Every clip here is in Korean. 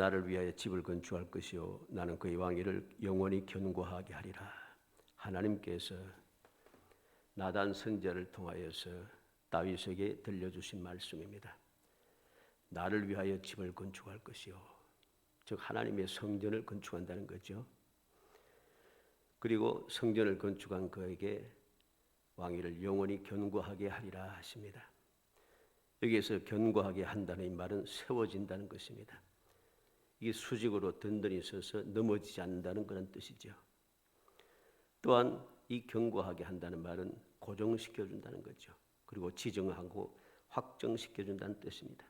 나를 위하여 집을 건축할 것이요 나는 그의 왕위를 영원히 견고하게 하리라. 하나님께서 나단 선자를 통하여서 다윗에게 들려주신 말씀입니다. 나를 위하여 집을 건축할 것이요. 즉 하나님의 성전을 건축한다는 거죠. 그리고 성전을 건축한 그에게 왕위를 영원히 견고하게 하리라 하십니다. 여기에서 견고하게 한다는 이 말은 세워진다는 것입니다. 이게 수직으로 든든히 서서 넘어지지 않는다는 그런 뜻이죠. 또한 이 견고하게 한다는 말은 고정시켜 준다는 거죠. 그리고 지정하고 확정시켜 준다는 뜻입니다.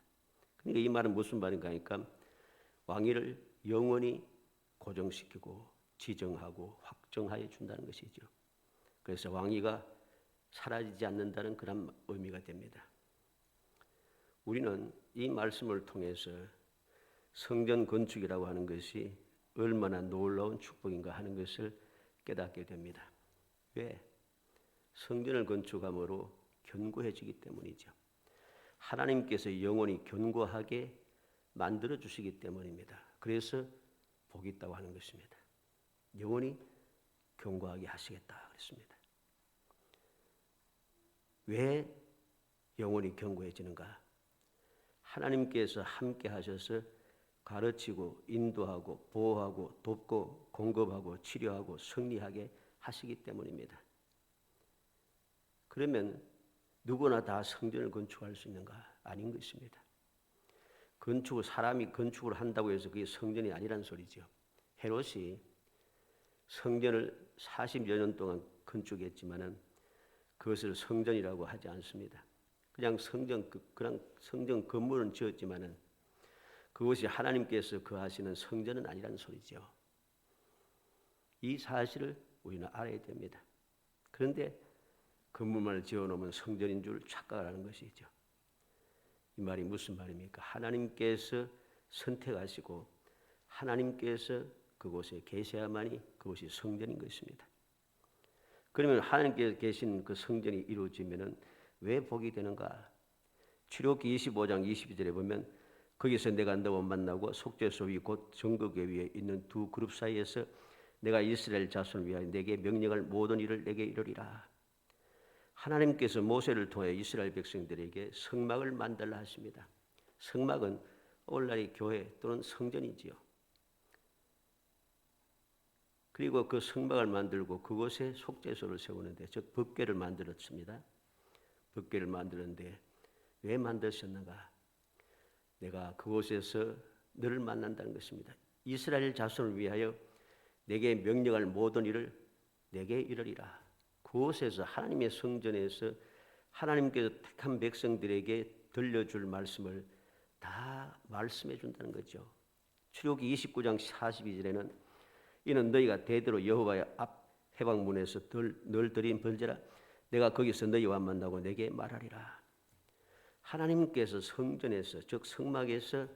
그러니까 이 말은 무슨 말인가 하니까 왕위를 영원히 고정시키고 지정하고 확정하여 준다는 것이죠. 그래서 왕위가 사라지지 않는다는 그런 의미가 됩니다. 우리는 이 말씀을 통해서 성전 건축이라고 하는 것이 얼마나 놀라운 축복인가 하는 것을 깨닫게 됩니다. 왜? 성전을 건축함으로 견고해지기 때문이죠. 하나님께서 영원히 견고하게 만들어 주시기 때문입니다. 그래서 복이 있다고 하는 것입니다. 영원히 견고하게 하시겠다 그랬습니다. 왜 영원히 견고해지는가? 하나님께서 함께 하셔서 가르치고 인도하고 보호하고 돕고 공급하고 치료하고 승리하게 하시기 때문입니다. 그러면 누구나 다 성전을 건축할 수 있는가? 아닌 것입니다. 건축을 사람이 건축을 한다고 해서 그게 성전이 아니란 소리죠. 헤롯이 성전을 40여 년 동안 건축했지만은 그것을 성전이라고 하지 않습니다. 그냥 성전 그, 그냥 성전 건물은 지었지만은 그것이 하나님께서 거하시는 성전은 아니라는 소리죠. 이 사실을 우리는 알아야 됩니다. 그런데 건물만 지어놓으면 성전인 줄 착각하는 것이죠. 이 말이 무슨 말입니까? 하나님께서 선택하시고 하나님께서 그곳에 계셔야만이 그곳이 성전인 것입니다. 그러면 하나님께서 계신 그 성전이 이루어지면은 왜 복이 되는가? 출애굽기 25장 22절에 보면 거기서 내가 너와 만나고 속죄소 위 곧 정거계 위에 있는 두 그룹 사이에서 내가 이스라엘 자손을 위하여 내게 명령할 모든 일을 내게 이르리라. 하나님께서 모세를 통해 이스라엘 백성들에게 성막을 만들라 하십니다. 성막은 오늘날의 교회 또는 성전이지요. 그리고 그 성막을 만들고 그곳에 속죄소를 세우는데 즉 법궤를 만들었습니다. 법궤를 만드는데 왜 만드셨는가? 내가 그곳에서 너를 만난다는 것입니다. 이스라엘 자손을 위하여 내게 명령할 모든 일을 내게 이르리라. 그곳에서 하나님의 성전에서 하나님께서 택한 백성들에게 들려줄 말씀을 다 말씀해 준다는 거죠. 출애굽기 29장 42절에는 이는 너희가 대대로 여호와의 앞 해방문에서 늘 드린 번제라 내가 거기서 너희와 만나고 내게 말하리라. 하나님께서 성전에서 즉 성막에서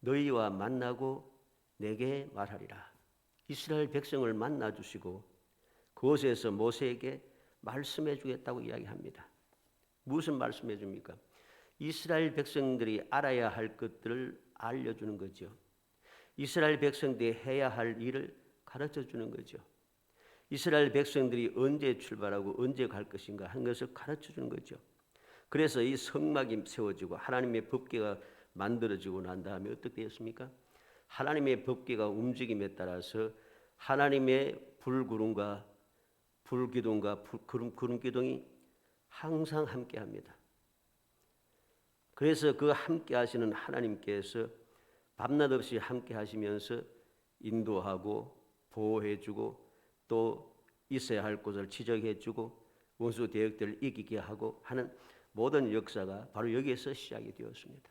너희와 만나고 내게 말하리라. 이스라엘 백성을 만나 주시고 그곳에서 모세에게 말씀해 주겠다고 이야기합니다. 무슨 말씀해 줍니까? 이스라엘 백성들이 알아야 할 것들을 알려 주는 거죠. 이스라엘 백성들이 해야 할 일을 가르쳐 주는 거죠. 이스라엘 백성들이 언제 출발하고 언제 갈 것인가 하는 것을 가르쳐 주는 거죠. 그래서 이 성막이 세워지고 하나님의 법궤가 만들어지고 난 다음에 어떻게 되었습니까? 하나님의 법궤가 움직임에 따라서 하나님의 불구름과 불기둥과 구름, 구름 기둥이 항상 함께 합니다. 그래서 그 함께 하시는 하나님께서 밤낮 없이 함께 하시면서 인도하고 보호해 주고 또 있어야 할 곳을 지적해 주고 원수 대역들을 이기게 하고 하는 모든 역사가 바로 여기에서 시작이 되었습니다.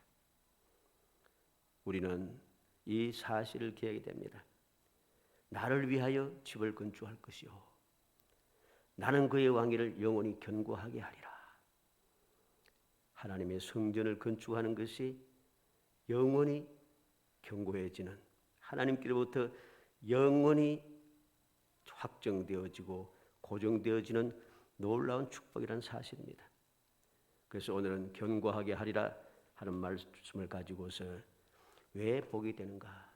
우리는 이 사실을 기억이 됩니다. 나를 위하여 집을 건축할 것이요. 나는 그의 왕위를 영원히 견고하게 하리라. 하나님의 성전을 건축하는 것이 영원히 견고해지는 하나님께로부터 영원히 확정되어지고 고정되어지는 놀라운 축복이라는 사실입니다. 그래서 오늘은 견고하게 하리라 하는 말씀을 가지고서 왜 복이 되는가?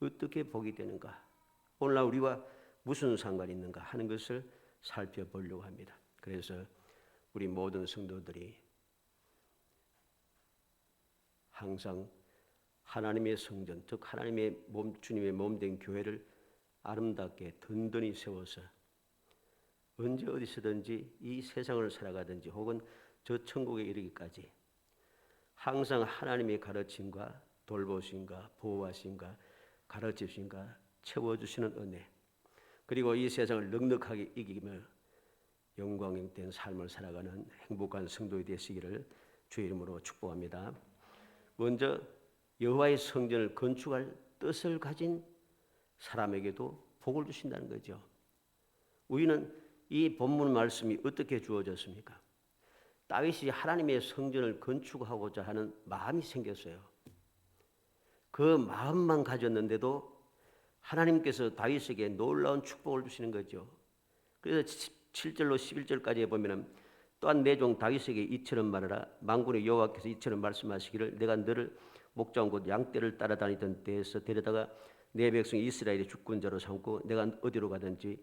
어떻게 복이 되는가? 오늘날 우리와 무슨 상관이 있는가 하는 것을 살펴보려고 합니다. 그래서 우리 모든 성도들이 항상 하나님의 성전, 즉 하나님의 몸, 주님의 몸 된 교회를 아름답게 든든히 세워서 언제 어디서든지 이 세상을 살아가든지 혹은 저 천국에 이르기까지 항상 하나님의 가르침과 돌보심과 보호하심과 가르치심과 채워주시는 은혜 그리고 이 세상을 넉넉하게 이기며 영광된 삶을 살아가는 행복한 성도이 되시기를 주의 이름으로 축복합니다. 먼저 여호와의 성전을 건축할 뜻을 가진 사람에게도 복을 주신다는 거죠. 우리는 이 본문 말씀이 어떻게 주어졌습니까? 다윗이 하나님의 성전을 건축하고자 하는 마음이 생겼어요. 그 마음만 가졌는데도 하나님께서 다윗에게 놀라운 축복을 주시는 거죠. 그래서 7절로 11절까지 보면은 또한 내 종 다윗에게 이처럼 말하라 만군의 여호와께서 이처럼 말씀하시기를 내가 너를 목자원 곧 양떼를 따라다니던 때에서 데려다가 내 백성 이스라엘의 주권자로 삼고 내가 어디로 가든지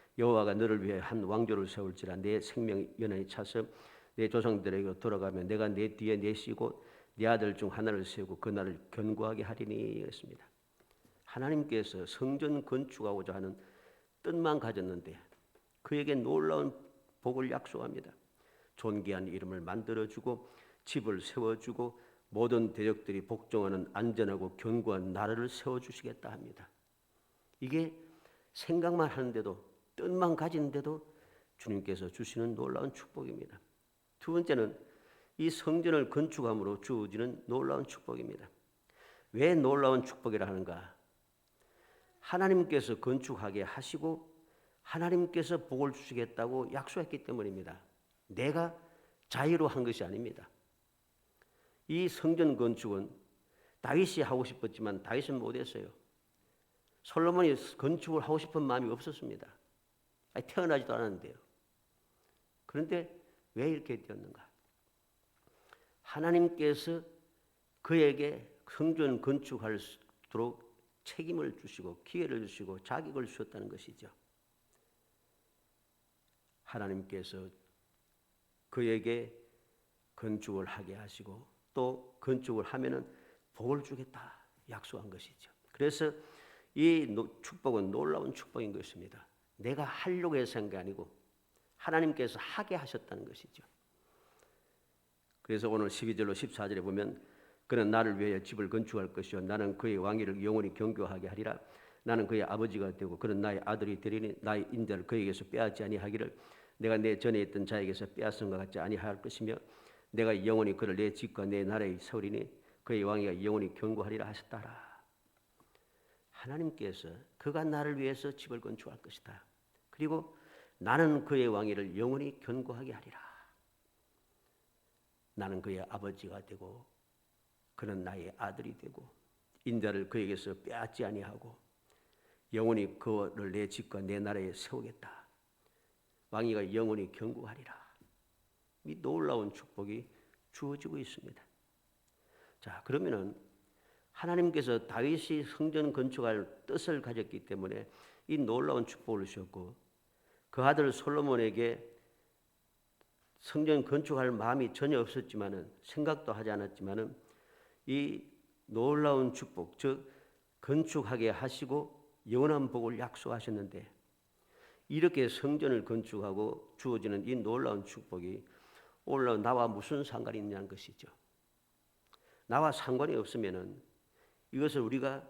여호와가 너를 위해 한 왕조를 세울지라 내 생명 연한히 차서 내 조상들에게 돌아가면 내가 내 뒤에 내시고 네 아들 중 하나를 세우고 그 나를 견고하게 하리니 그랬습니다. 하나님께서 성전 건축하고자 하는 뜻만 가졌는데 그에게 놀라운 복을 약속합니다. 존귀한 이름을 만들어 주고 집을 세워 주고 모든 대적들이 복종하는 안전하고 견고한 나라를 세워 주시겠다 합니다. 이게 생각만 하는데도 뜻만 가지는데도 주님께서 주시는 놀라운 축복입니다. 두 번째는 이 성전을 건축함으로 주어지는 놀라운 축복입니다. 왜 놀라운 축복이라 하는가? 하나님께서 건축하게 하시고 하나님께서 복을 주시겠다고 약속했기 때문입니다. 내가 자유로 한 것이 아닙니다. 이 성전 건축은 다윗이 하고 싶었지만 다윗은 못했어요. 솔로몬이 건축을 하고 싶은 마음이 없었습니다. 태어나지도 않았는데요. 그런데 왜 이렇게 되었는가? 하나님께서 그에게 성전 건축할수록 책임을 주시고 기회를 주시고 자격을 주셨다는 것이죠. 하나님께서 그에게 건축을 하게 하시고 또 건축을 하면은 복을 주겠다 약속한 것이죠. 그래서 이 축복은 놀라운 축복인 것입니다. 내가 하려고 해서 한 게 아니고 하나님께서 하게 하셨다는 것이죠. 그래서 오늘 12절로 14절에 보면 그는 나를 위하여 집을 건축할 것이요 나는 그의 왕위를 영원히 경고하게 하리라 나는 그의 아버지가 되고 그는 나의 아들이 되리니 나의 인자를 그에게서 빼앗지 아니하기를 내가 내 전에 있던 자에게서 빼앗은 것 같지 아니할 것이며 내가 영원히 그를 내 집과 내 나라의 서리니 그의 왕위가 영원히 경고하리라 하셨다라 하나님께서 그가 나를 위해서 집을 건축할 것이다. 그리고 나는 그의 왕위를 영원히 견고하게 하리라. 나는 그의 아버지가 되고 그는 나의 아들이 되고 인자를 그에게서 빼앗지 아니하고 영원히 그를 내 집과 내 나라에 세우겠다. 왕위가 영원히 견고하리라. 이 놀라운 축복이 주어지고 있습니다. 자, 그러면은 하나님께서 다윗이 성전 건축할 뜻을 가졌기 때문에 이 놀라운 축복을 주셨고 그 아들 솔로몬에게 성전 건축할 마음이 전혀 없었지만은 생각도 하지 않았지만은 이 놀라운 축복 즉 건축하게 하시고 영원한 복을 약속하셨는데 이렇게 성전을 건축하고 주어지는 이 놀라운 축복이 오늘 나와 무슨 상관이 있냐는 것이죠. 나와 상관이 없으면은 이것을 우리가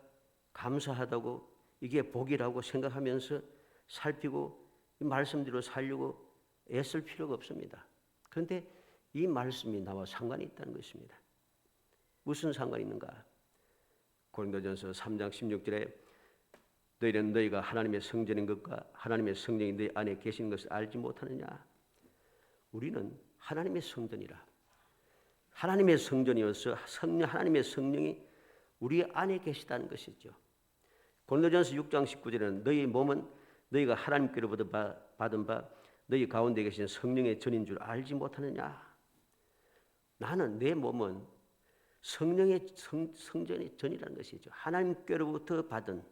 감사하다고 이게 복이라고 생각하면서 살피고 이 말씀대로 살려고 애쓸 필요가 없습니다. 그런데 이 말씀이 나와 상관이 있다는 것입니다. 무슨 상관이 있는가? 고린도전서 3장 16절에 너희는 너희가 하나님의 성전인 것과 하나님의 성령이 너희 안에 계신 것을 알지 못하느냐? 우리는 하나님의 성전이라. 하나님의 성전이어서 성령 하나님의 성령이 우리 안에 계시다는 것이죠. 고린도전서 6장 19절에는 너희 몸은 너희가 하나님께로부터 받은 바 너희 가운데 계신 성령의 전인 줄 알지 못하느냐? 나는 내 몸은 성령의 성, 성전의 전이라는 것이죠. 하나님께로부터 받은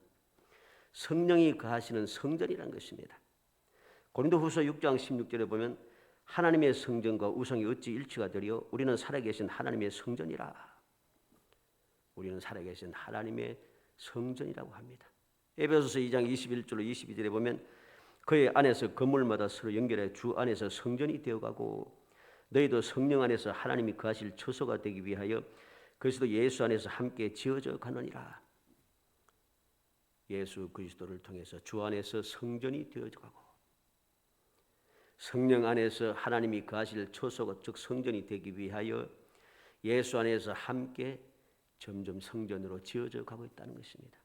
성령이 거하시는 성전이라는 것입니다. 고린도후서 6장 16절에 보면 하나님의 성전과 우상이 어찌 일치가 되려 우리는 살아계신 하나님의 성전이라. 우리는 살아계신 하나님의 성전이라고 합니다. 에베소서 2장 21절로 22절에 보면 그의 안에서 건물마다 서로 연결해 주 안에서 성전이 되어가고 너희도 성령 안에서 하나님이 거하실 처소가 되기 위하여 그리스도 예수 안에서 함께 지어져 가느니라. 예수 그리스도를 통해서 주 안에서 성전이 되어져 가고 성령 안에서 하나님이 거하실 처소가 즉 성전이 되기 위하여 예수 안에서 함께 점점 성전으로 지어져 가고 있다는 것입니다.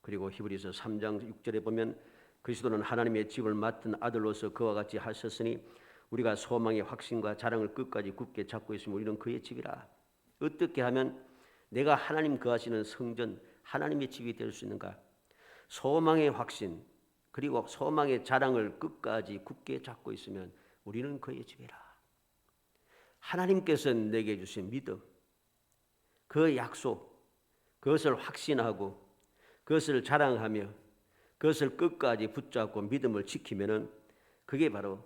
그리고 히브리서 3장 6절에 보면 그리스도는 하나님의 집을 맡은 아들로서 그와 같이 하셨으니 우리가 소망의 확신과 자랑을 끝까지 굳게 잡고 있으면 우리는 그의 집이라. 어떻게 하면 내가 하나님 거하시는 성전 하나님의 집이 될 수 있는가? 소망의 확신 그리고 소망의 자랑을 끝까지 굳게 잡고 있으면 우리는 그의 집이라. 하나님께서 내게 주신 믿음, 그 약속, 그것을 확신하고 그것을 자랑하며 그것을 끝까지 붙잡고 믿음을 지키면은 그게 바로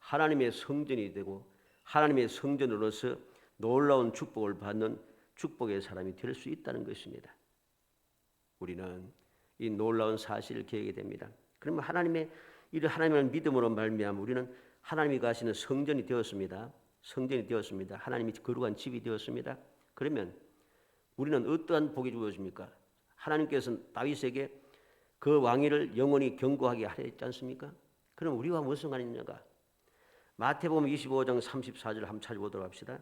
하나님의 성전이 되고 하나님의 성전으로서 놀라운 축복을 받는 축복의 사람이 될 수 있다는 것입니다. 우리는 이 놀라운 사실을 기억하게 됩니다. 그러면 하나님의 이 하나님을 믿음으로 말미암아 우리는 하나님이 가시는 성전이 되었습니다. 성전이 되었습니다. 하나님이 거룩한 집이 되었습니다. 그러면 우리는 어떠한 복이 주어집니까? 하나님께서는 다윗에게 그 왕위를 영원히 경고하게 하려 했지 않습니까? 그럼 우리와 무슨 있는가? 마태복음 25장 34절 한번 찾아보도록 합시다.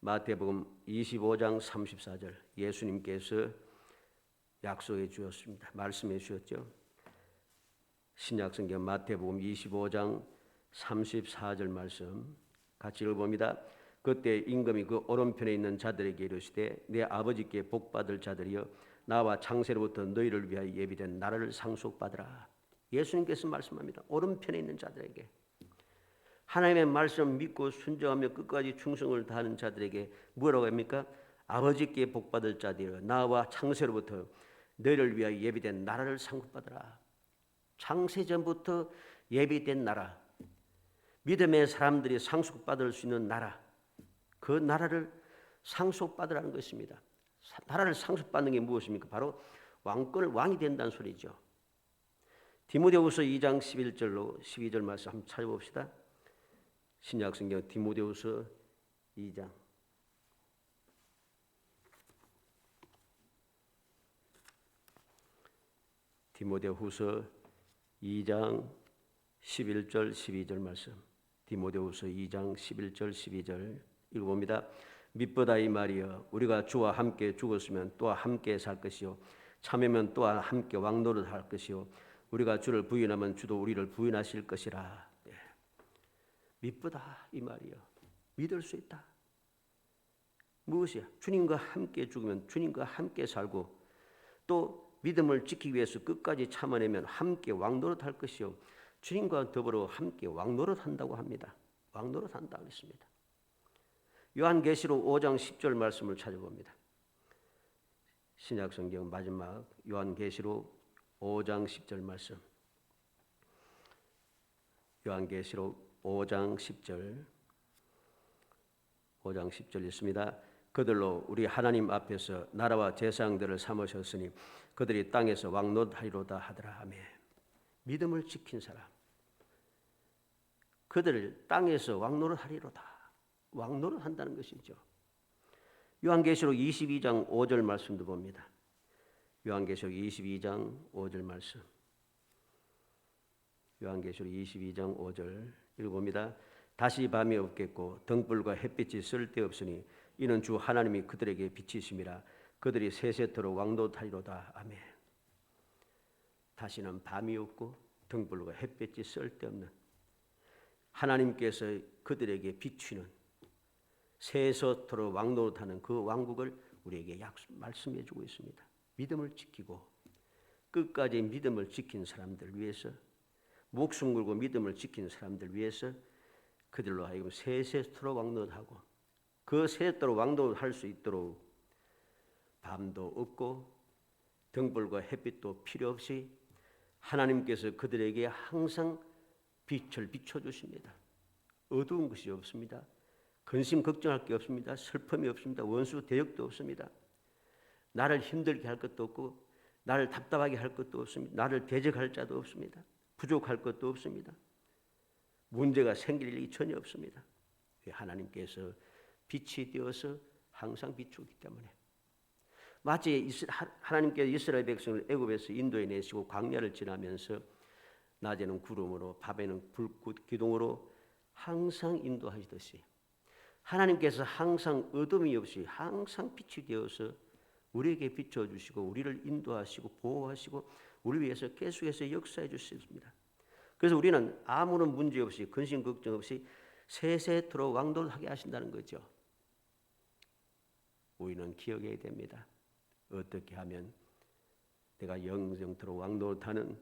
마태복음 25장 34절 예수님께서 약속해 주었습니다. 말씀해 주셨죠. 신약성경 마태복음 25장 34절 말씀 같이 읽어봅니다. 그때 임금이 그 오른편에 있는 자들에게 이르시되 내 아버지께 복 받을 자들이여 나와 창세로부터 너희를 위하여 예비된 나라를 상속받으라. 예수님께서 말씀합니다. 오른편에 있는 자들에게 하나님의 말씀 믿고 순종하며 끝까지 충성을 다하는 자들에게 뭐라고 합니까? 아버지께 복 받을 자들이여 나와 창세로부터 너희를 위하여 예비된 나라를 상속받으라. 창세 전부터 예비된 나라. 믿음의 사람들이 상속받을 수 있는 나라. 그 나라를 상속받으라는 것입니다. 나라를 상속받는 게 무엇입니까? 바로 왕권을 왕이 된다는 소리죠. 디모데후서 2장 11절로 12절 말씀 한번 찾아봅시다. 신약 성경 디모데후서 2장 디모데후서 2장 11절 12절 말씀. 디모데후서 2장 11절 12절 읽어봅니다. 믿보다 이 말이여 우리가 주와 함께 죽었으면 또한 함께 살 것이요. 참으면 또한 함께 왕노릇 할 것이요. 우리가 주를 부인하면 주도 우리를 부인하실 것이라. 예. 믿보다 이 말이여. 믿을 수 있다. 무엇이야? 주님과 함께 죽으면 주님과 함께 살고 또 믿음을 지키기 위해서 끝까지 참아내면 함께 왕노릇 할 것이요. 주님과 더불어 함께 왕노릇 한다고 합니다. 왕노릇 한다고 했습니다 요한계시록 5장 10절 말씀을 찾아봅니다. 신약 성경 마지막 요한계시록 5장 10절 말씀. 요한계시록 5장 10절 5장 10절 있습니다. 그들로 우리 하나님 앞에서 나라와 제사장들을 삼으셨으니 그들이 땅에서 왕노하리로다 하더라 아멘. 믿음을 지킨 사람 그들을 땅에서 왕노릇하리로다. 왕노를 한다는 것이죠. 요한계시록 22장 5절 말씀도 봅니다. 요한계시록 22장 5절 말씀. 요한계시록 22장 5절 읽어봅니다. 다시 밤이 없겠고 등불과 햇빛이 쓸데없으니 이는 주 하나님이 그들에게 빛이심이라 그들이 세세토록 왕노타리로다 아멘. 다시는 밤이 없고 등불과 햇볕이 쓸데없는 하나님께서 그들에게 비추는 세서토록 왕노릇하는 그 왕국을 우리에게 약속 말씀해 주고 있습니다. 믿음을 지키고 끝까지 믿음을 지킨 사람들 위해서 목숨 걸고 믿음을 지킨 사람들 위해서 그들로 하여금 세세토록 왕노릇하고 그 세세토록 왕노릇할 수 있도록 밤도 없고 등불과 햇빛도 필요 없이 하나님께서 그들에게 항상 빛을 비춰 주십니다. 어두운 것이 없습니다. 근심 걱정할 게 없습니다. 슬픔이 없습니다. 원수 대역도 없습니다. 나를 힘들게 할 것도 없고 나를 답답하게 할 것도 없습니다. 나를 대적할 자도 없습니다. 부족할 것도 없습니다. 문제가 생길 일이 전혀 없습니다. 하나님께서 빛이 되어서 항상 비추기 때문에 마치 하나님께서 이스라엘 백성을 애굽에서 인도해 내시고 광야를 지나면서 낮에는 구름으로 밤에는 불꽃 기둥으로 항상 인도하시듯이 하나님께서 항상 어둠이 없이 항상 빛이 되어서 우리에게 비춰 주시고 우리를 인도하시고 보호하시고 우리 위해서 계속해서 역사해 주십니다. 그래서 우리는 아무런 문제 없이 근심 걱정 없이 세세토록 왕돌하게 하신다는 거죠. 우리는 기억해야 됩니다. 어떻게 하면 내가 영정토록 왕노릇하는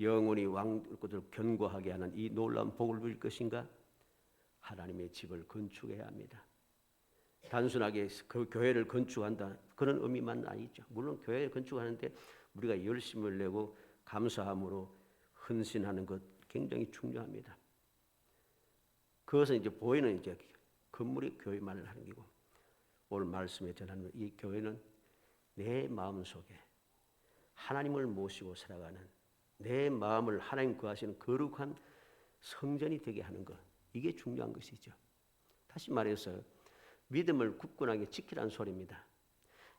영원히 왕들을 견고하게 하는 이 놀라운 복을 누릴 것인가? 하나님의 집을 건축해야 합니다. 단순하게 그 교회를 건축한다 그런 의미만 아니죠. 물론 교회를 건축하는데 우리가 열심을 내고 감사함으로 헌신하는 것 굉장히 중요합니다. 그것은 이제 보이는 이제 건물이 교회만을 하는 거고 오늘 말씀에 전하는 이 교회는 내 마음 속에 하나님을 모시고 살아가는 내 마음을 하나님 구하시는 거룩한 성전이 되게 하는 것 이게 중요한 것이죠. 다시 말해서 믿음을 굳건하게 지키라는 소리입니다.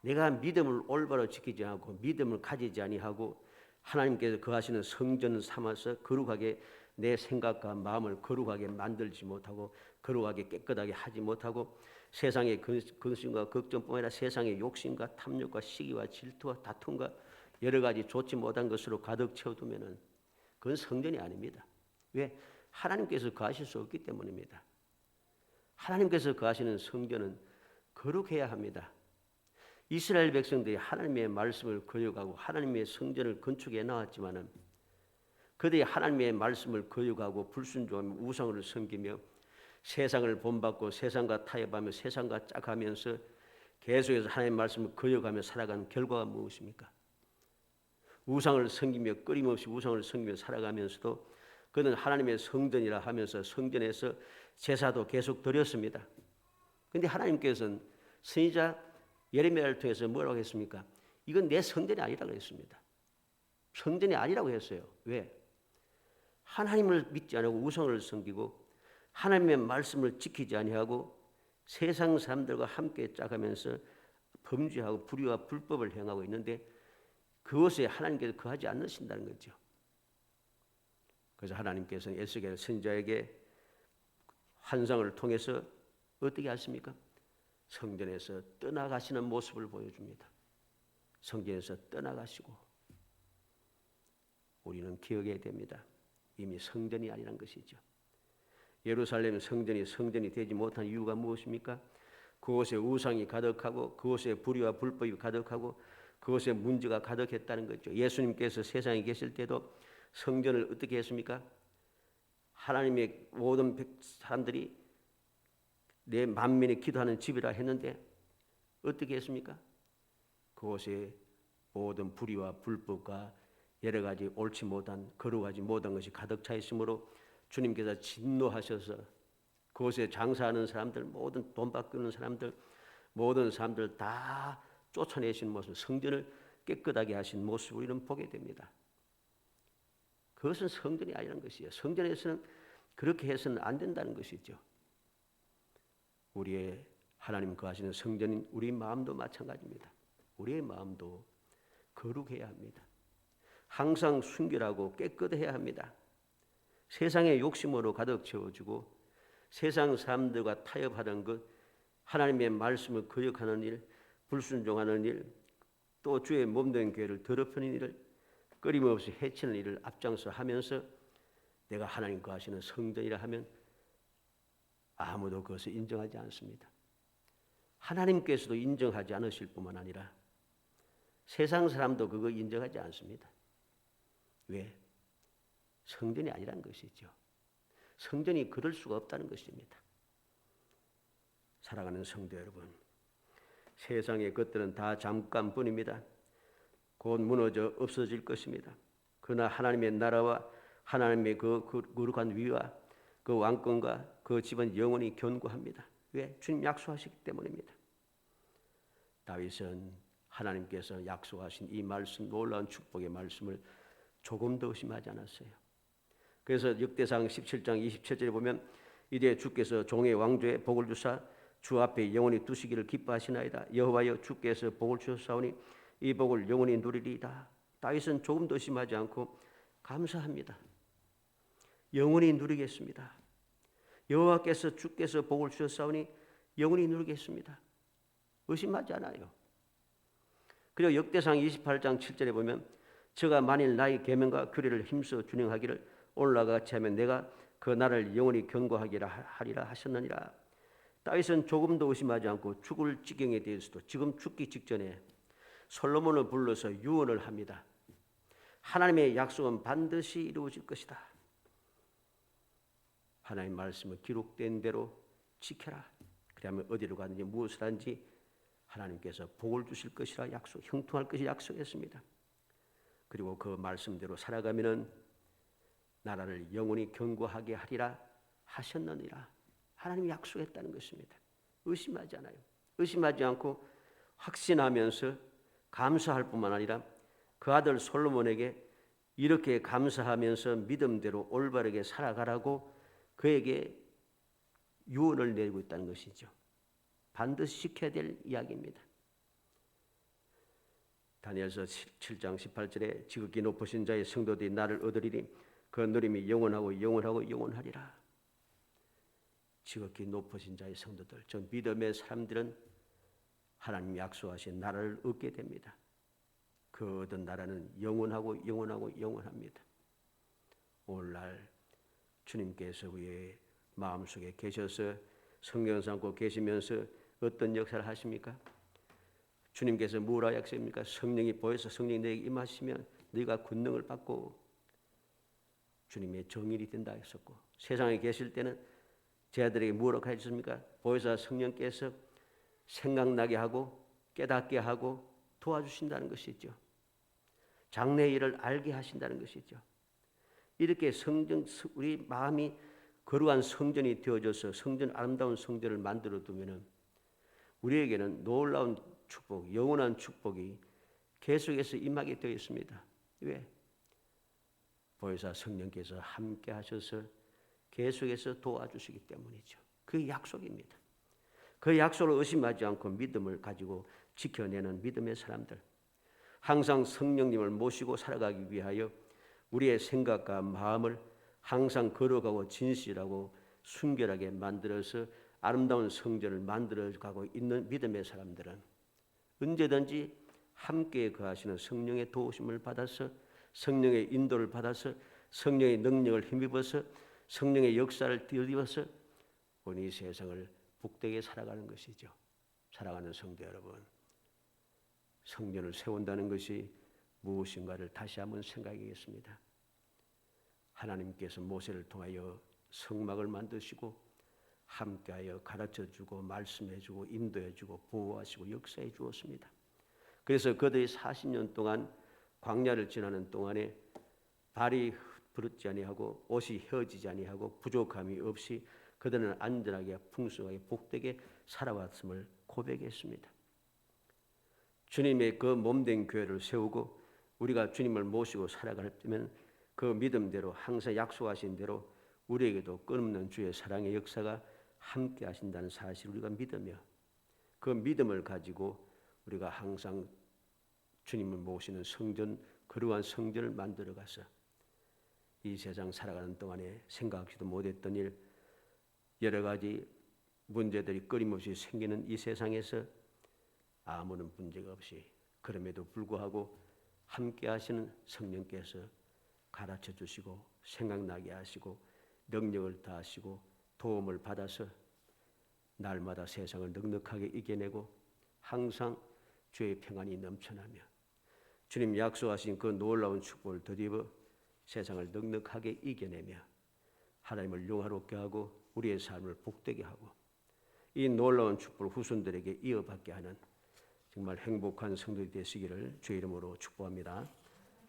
내가 믿음을 올바로 지키지 않고 믿음을 가지지 아니하고 하나님께서 거하시는 성전을 삼아서 거룩하게 내 생각과 마음을 거룩하게 만들지 못하고 거룩하게 깨끗하게 하지 못하고 세상의 근심과 걱정뿐만 아니라 세상의 욕심과 탐욕과 시기와 질투와 다툼과 여러 가지 좋지 못한 것으로 가득 채워두면은 그건 성전이 아닙니다. 왜? 하나님께서 거하실 수 없기 때문입니다. 하나님께서 거하시는 성전은 거룩해야 합니다. 이스라엘 백성들이 하나님의 말씀을 거역하고 하나님의 성전을 건축해 나왔지만은 그들이 하나님의 말씀을 거역하고 불순종하며 우상을 섬기며 세상을 본받고 세상과 타협하며 세상과 짝하면서 계속해서 하나님의 말씀을 거역하며 살아가는 결과가 무엇입니까? 우상을 섬기며 끊임없이 우상을 섬기며 살아가면서도 그는 하나님의 성전이라 하면서 성전에서 제사도 계속 드렸습니다. 근데 하나님께서는 선지자 예레미야를 통해서 뭐라고 했습니까? 이건 내 성전이 아니라고 했습니다. 성전이 아니라고 했어요. 왜? 하나님을 믿지 않고 우상을 섬기고 하나님의 말씀을 지키지 아니하고 세상 사람들과 함께 짜가면서 범죄하고 불의와 불법을 행하고 있는데 그것에 하나님께서 거하지 않으신다는 거죠. 그래서 하나님께서는 에스겔 선자에게 환상을 통해서 어떻게 하십니까? 성전에서 떠나가시는 모습을 보여줍니다. 성전에서 떠나가시고 우리는 기억해야 됩니다. 이미 성전이 아니란 것이죠. 예루살렘 성전이 성전이 되지 못한 이유가 무엇입니까? 그곳에 우상이 가득하고 그곳에 불의와 불법이 가득하고 그것에 문제가 가득했다는 거죠. 예수님께서 세상에 계실 때도 성전을 어떻게 했습니까? 하나님의 모든 사람들이 내 만민이 기도하는 집이라 했는데 어떻게 했습니까? 그곳에 모든 불의와 불법과 여러 가지 옳지 못한 거룩하지 못한 것이 가득 차 있으므로 주님께서 진노하셔서 그곳에 장사하는 사람들 모든 돈 바꾸는 사람들 모든 사람들 다 쫓아내신 모습, 성전을 깨끗하게 하신 모습을 우리는 보게 됩니다. 그것은 성전이 아니라는 것이에요. 성전에서는 그렇게 해서는 안 된다는 것이죠. 우리의 하나님 거하시는 성전인 우리 마음도 마찬가지입니다. 우리의 마음도 거룩해야 합니다. 항상 순결하고 깨끗해야 합니다. 세상의 욕심으로 가득 채워지고 세상 사람들과 타협하는 것 하나님의 말씀을 거역하는 일, 불순종하는 일, 또 주의 몸된 교회를 더럽히는 일을 끊임없이 해치는 일을 앞장서 하면서 내가 하나님과 하시는 성전이라 하면 아무도 그것을 인정하지 않습니다. 하나님께서도 인정하지 않으실 뿐만 아니라 세상 사람도 그거 인정하지 않습니다. 왜? 성전이 아니라는 것이죠. 성전이 그럴 수가 없다는 것입니다. 사랑하는 성도 여러분, 세상의 것들은 다 잠깐뿐입니다. 곧 무너져 없어질 것입니다. 그러나 하나님의 나라와 하나님의 그 거룩한 위와 그 왕권과 그 집은 영원히 견고합니다. 왜? 주님 약속하시기 때문입니다. 다윗은 하나님께서 약속하신 이 말씀 놀라운 축복의 말씀을 조금도 의심하지 않았어요. 그래서 역대상 17장 27절에 보면 이제 주께서 종의 왕조에 복을 주사 주 앞에 영원히 두시기를 기뻐하시나이다. 여호와여 주께서 복을 주셨사오니 이 복을 영원히 누리리이다. 다윗은 조금도 의심하지 않고 감사합니다. 영원히 누리겠습니다. 여호와께서 주께서 복을 주셨사오니 영원히 누리겠습니다. 의심하지 않아요. 그리고 역대상 28장 7절에 보면 저가 만일 나의 계명과 규례를 힘써 준행하기를 올라같이 하면 내가 그 나를 영원히 견고하기라 하리라 하셨느니라. 다윗은 조금도 의심하지 않고 죽을 지경에 대해서도 지금 죽기 직전에 솔로몬을 불러서 유언을 합니다. 하나님의 약속은 반드시 이루어질 것이다. 하나님 말씀은 기록된 대로 지켜라. 그러면 어디로 가든지 무엇을 하든지 하나님께서 복을 주실 것이라 약속, 형통할 것이 약속했습니다. 그리고 그 말씀대로 살아가면은 나라를 영원히 견고하게 하리라 하셨느니라. 하나님이 약속했다는 것입니다. 의심하지 않아요. 의심하지 않고 확신하면서 감사할 뿐만 아니라 그 아들 솔로몬에게 이렇게 감사하면서 믿음대로 올바르게 살아가라고 그에게 유언을 내리고 있다는 것이죠. 반드시 지켜야 될 이야기입니다. 다니엘서 7장 18절에 지극히 높으신 자의 성도들이 나를 얻으리니 그 누림이 영원하고 영원하고 영원하리라. 지극히 높으신 자의 성도들, 저 믿음의 사람들은 하나님 약속하신 나라를 얻게 됩니다. 그 얻은 나라는 영원하고 영원하고 영원합니다. 오늘날 주님께서 우리의 마음속에 계셔서 성령 삼고 계시면서 어떤 역사를 하십니까? 주님께서 뭐라 약속입니까? 성령이 보여서 성령이 너에게 임하시면 너희가 권능을 받고 주님의 정일이 된다 했었고 세상에 계실 때는 제 아들에게 뭐라고 하셨습니까? 보혜사 성령께서 생각나게 하고 깨닫게 하고 도와주신다는 것이죠. 장래 일을 알게 하신다는 것이죠. 이렇게 성전 우리 마음이 거룩한 성전이 되어져서 성전 아름다운 성전을 만들어 두면은 우리에게는 놀라운 축복, 영원한 축복이 계속해서 임하게 되어 있습니다. 왜? 보혜사 성령께서 함께 하셔서 계속해서 도와주시기 때문이죠. 그 약속입니다. 그 약속을 의심하지 않고 믿음을 가지고 지켜내는 믿음의 사람들. 항상 성령님을 모시고 살아가기 위하여 우리의 생각과 마음을 항상 걸어가고 진실하고 순결하게 만들어서 아름다운 성전을 만들어 가고 있는 믿음의 사람들은 언제든지 함께 거하시는 성령의 도우심을 받아서 성령의 인도를 받아서 성령의 능력을 힘입어서 성령의 역사를 띄어서 우리 세상을 복되게 살아가는 것이죠. 살아가는 성도 여러분, 성전을 세운다는 것이 무엇인가를 다시 한번 생각하겠습니다. 하나님께서 모세를 통하여 성막을 만드시고 함께하여 가르쳐주고 말씀해주고 인도해주고 보호하시고 역사해 주었습니다. 그래서 그들이 40년 동안 광야를 지나는 동안에 발이 부르지 아니하고 옷이 헤어지지 아니하고 부족함이 없이 그들은 안전하게 풍성하게 복되게 살아왔음을 고백했습니다. 주님의 그 몸된 교회를 세우고 우리가 주님을 모시고 살아갈 때면 그 믿음대로 항상 약속하신 대로 우리에게도 끊없는 주의 사랑의 역사가 함께 하신다는 사실을 우리가 믿으며 그 믿음을 가지고 우리가 항상 주님을 모시는 성전 그러한 성전을 만들어 가서 이 세상 살아가는 동안에 생각하지도 못했던 일 여러 가지 문제들이 끊임없이 생기는 이 세상에서 아무런 문제가 없이 그럼에도 불구하고 함께 하시는 성령께서 가르쳐 주시고 생각나게 하시고 능력을 다하시고 도움을 받아서 날마다 세상을 넉넉하게 이겨내고 항상 주의 평안이 넘쳐나며 주님 약속하신 그 놀라운 축복을 드디어 세상을 넉넉하게 이겨내며 하나님을 용화롭게 하고 우리의 삶을 복되게 하고 이 놀라운 축복을 후손들에게 이어받게 하는 정말 행복한 성도들이 되시기를 주의 이름으로 축복합니다.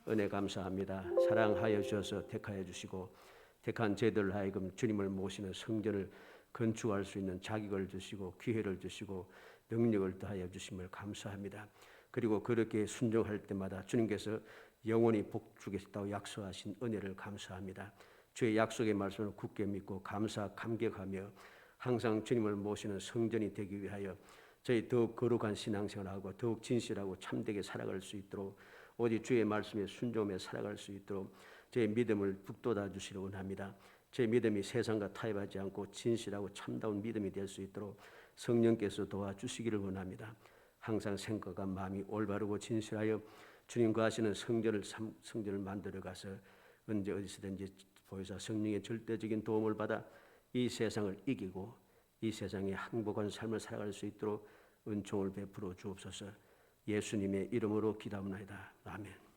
은혜 감사합니다. 사랑하여 주셔서 택하여 주시고 택한 제들 하여금 주님을 모시는 성전을 건축할 수 있는 자격을 주시고 기회를 주시고 능력을 더하여 주심을 감사합니다. 그리고 그렇게 순종할 때마다 주님께서 영원히 복 주겠다고 약속하신 은혜를 감사합니다. 주의 약속의 말씀을 굳게 믿고 감사 감격하며 항상 주님을 모시는 성전이 되기 위하여 저희 더욱 거룩한 신앙생활하고 더욱 진실하고 참되게 살아갈 수 있도록 오직 주의 말씀에 순종하며 살아갈 수 있도록 저의 믿음을 북돋아 주시려 원합니다. 제 믿음이 세상과 타협하지 않고 진실하고 참다운 믿음이 될 수 있도록 성령께서 도와주시기를 원합니다. 항상 생각과 마음이 올바르고 진실하여 주님과 하시는 성전을 삼- 성전을 만들어 가서 언제 어디서든지 보혜사 성령의 절대적인 도움을 받아 이 세상을 이기고 이 세상에 행복한 삶을 살아갈 수 있도록 은총을 베풀어 주옵소서. 예수님의 이름으로 기도합니다. 아멘.